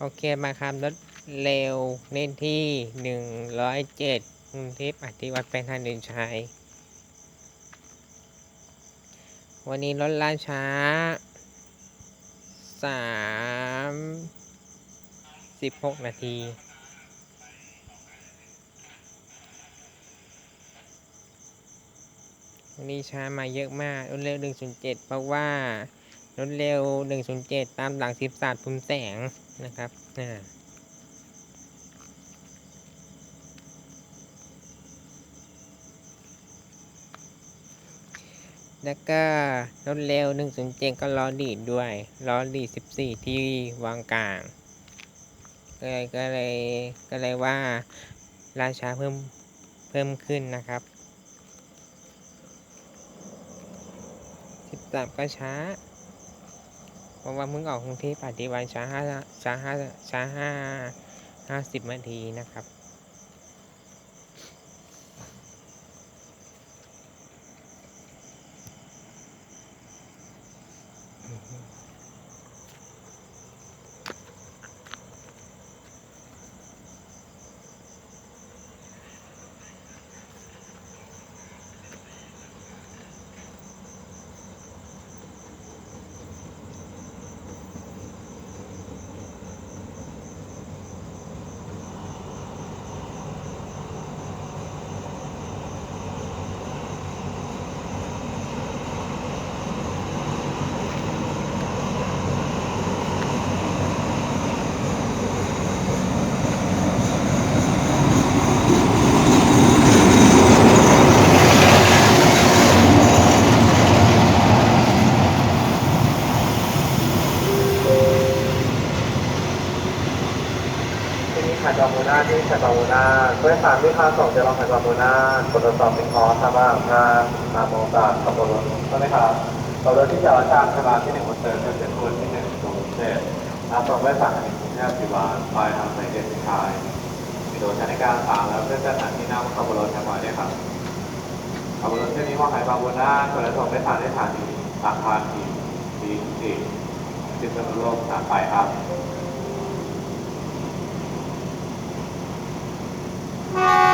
โอเคมาครับรถเร็วเน้นที่หนึ่งร้อยเจ็ดกรุงเทพอธิวัตรเป็นทางเดินชัยวันนี้รถล่าช้าสามสิบหกนาทีวันนี้ช้ามาเยอะมากรถเร็ว 107 เพราะว่ารถเร็ว 107 ตามหลังสิบศาสตร์พุมแสง นะครับอ่แล้วก็รถเร็ว107ก็ล้อดีดด้วยล้อดีด14 ที่วางกลางก็เลยก็เลยก็เลยว่าราชาเพิ่มเพิ่มขึ้นนะครับ13ก็ช้า ราะว่ามึงออกกรุงที่ปฏิบัติช้าห้าช้าห้าช้าห้าห้าสิบนาทีนะครับ ที่นี่ขัดจอมูนาที่ขัดจอมูนาด้วยสามที่พาส่งจะลองขัดจอมูนาตรวจสอบเป็นคอร์สบ้างถ้ามาโมกาขับรถใช่ไหมครับขับรถที่จอดจากสถาที่หนึ่งคนเจอเป็นคนที่หนึ่งกรุงเทพอาส่งด้วยสารกรุงเทพสิบวันปลายทางสายเดชชายมีโดยใช้ในการฝากแล้วเพื่อสถานที่หนั่งขับรถแถวนี้ครับขับรถเช่นนี้ว่าขายบางบุนาคนละส่งไปสถานที่สถานีสาขาทีดีสี่สิบสนุโลกสามไปครับ Bye.